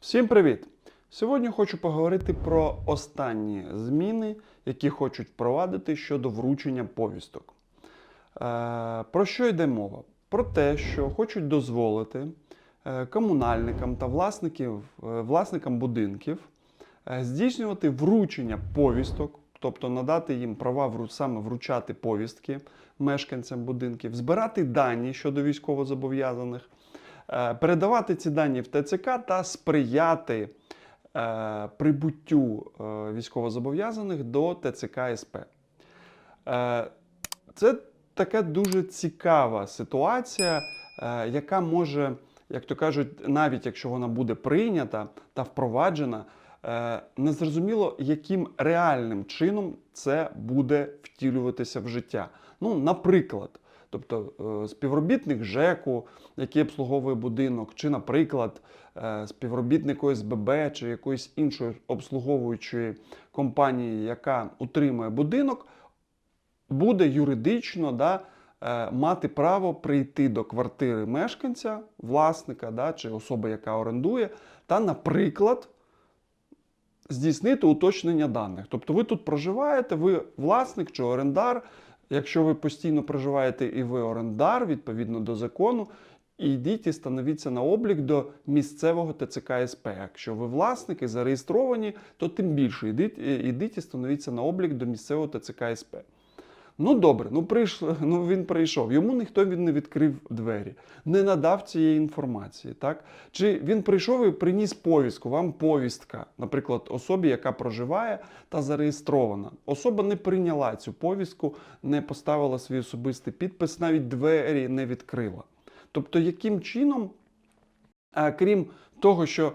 Всім привіт! Сьогодні хочу поговорити про останні зміни, які хочуть впровадити щодо вручення повісток. Е, Про що йде мова? Про те, що хочуть дозволити е, комунальникам та власників, е, власникам будинків е, здійснювати вручення повісток, тобто надати їм права саме вручати повістки мешканцям будинків, збирати дані щодо військовозобов'язаних, передавати ці дані в ТЦК та сприяти е, прибуттю е, військовозобов'язаних до ТЦК СП. Е, Це така дуже цікава ситуація, е, яка може, як то кажуть, навіть якщо вона буде прийнята та впроваджена, е, незрозуміло, яким реальним чином це буде втілюватися в життя. Ну, наприклад, тобто е, співробітник ЖЕКу, який обслуговує будинок, чи, наприклад, е, співробітник ОСББ чи якоїсь іншої обслуговуючої компанії, яка утримує будинок, буде юридично да, е, мати право прийти до квартири мешканця, власника да, чи особи, яка орендує, та, наприклад, здійснити уточнення даних. Тобто ви тут проживаєте, ви власник чи орендар. Якщо ви постійно проживаєте і ви орендар, відповідно до закону, ідіть і становіться на облік до місцевого ТЦК СП. Якщо ви власники зареєстровані, то тим більше йдіть, йдіть і становіться на облік до місцевого ТЦК СП. Ну добре, ну прийшло, ну він прийшов. Йому ніхто він не відкрив двері, не надав цієї інформації. Так? Чи він прийшов і приніс повістку, вам повістка, наприклад, особі, яка проживає та зареєстрована. Особа не прийняла цю повістку, не поставила свій особистий підпис, навіть двері не відкрила. Тобто, яким чином крім того, що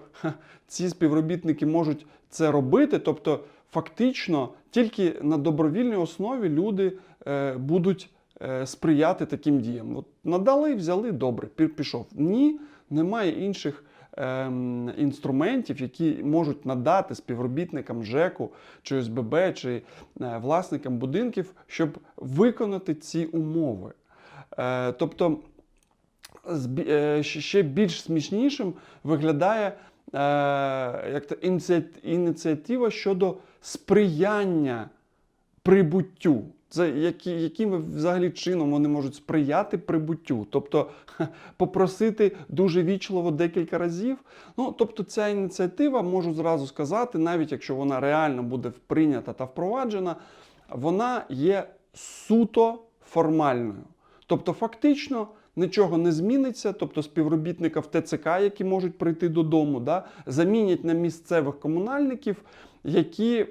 ці співробітники можуть це робити, тобто фактично тільки на добровільній основі люди е, будуть е, сприяти таким діям. От надали, взяли, добре, пі- пішов. Ні, немає інших ем, інструментів, які можуть надати співробітникам ЖЕКу чи ОСББ, чи е, власникам будинків, щоб виконати ці умови. Тобто ще більш смішнішим виглядає як то ініціат- ініціатива щодо сприяння прибуттю. Це які, яким взагалі чином вони можуть сприяти прибуттю? Тобто попросити дуже вічливо декілька разів. Ну, тобто, ця ініціатива, можу зразу сказати, навіть якщо вона реально буде прийнята та впроваджена, вона є суто формальною. Тобто, фактично нічого не зміниться. Тобто, співробітника в ТЦК, які можуть прийти додому, да, замінять на місцевих комунальників, які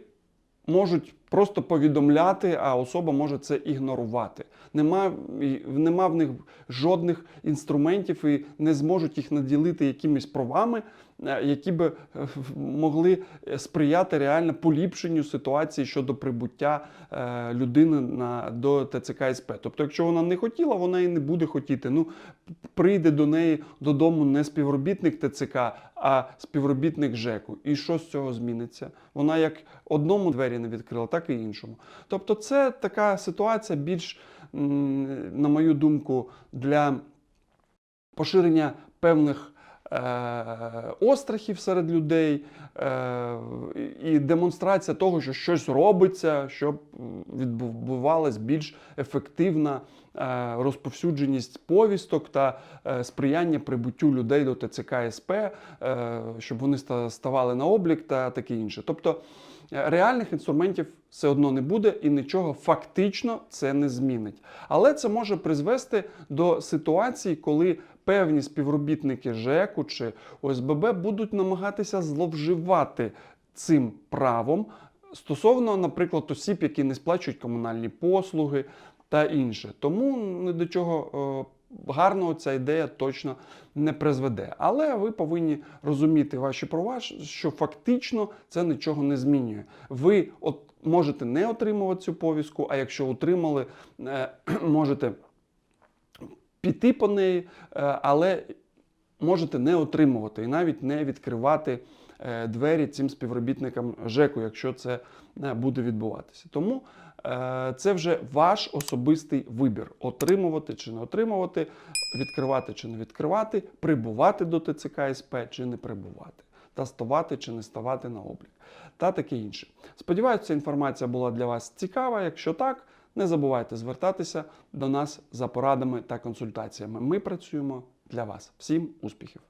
можуть просто повідомляти, а особа може це ігнорувати. Нема, нема в них жодних інструментів і не зможуть їх наділити якимись правами, е, які би е, могли сприяти реально поліпшенню ситуації щодо прибуття е, людини на, до ТЦК СП. Тобто, якщо вона не хотіла, вона і не буде хотіти. Ну, прийде до неї додому не співробітник ТЦК, а співробітник ЖЕКу. І що з цього зміниться? Вона як одному двері не відкрила, так і іншому. Тобто, це така ситуація більш, на мою думку, для поширення певних е, острахів серед людей е, і демонстрація того, що щось робиться, щоб відбувалась більш ефективна е, розповсюдженість повісток та е, сприяння прибуттю людей до ТЦК СП, е, щоб вони ставали на облік та таке інше. Тобто реальних інструментів все одно не буде і нічого фактично це не змінить. Але це може призвести до ситуації, коли певні співробітники ЖЕКу чи ОСББ будуть намагатися зловживати цим правом стосовно, наприклад, осіб, які не сплачують комунальні послуги та інше. Тому ні до чого гарного ця ідея точно не призведе. Але ви повинні розуміти ваші права, що фактично це нічого не змінює. Ви от можете не отримувати цю повістку, а якщо отримали, е, можете піти по неї, е, але можете не отримувати і навіть не відкривати е, двері цим співробітникам ЖЕКу, якщо це буде відбуватися. Тому це вже ваш особистий вибір: отримувати чи не отримувати, відкривати чи не відкривати, прибувати до ТЦК СП чи не прибувати. та ставати чи не ставати на облік, та таке інше. Сподіваюся, ця інформація була для вас цікава. Якщо так, не забувайте звертатися до нас за порадами та консультаціями. Ми працюємо для вас. Всім успіхів!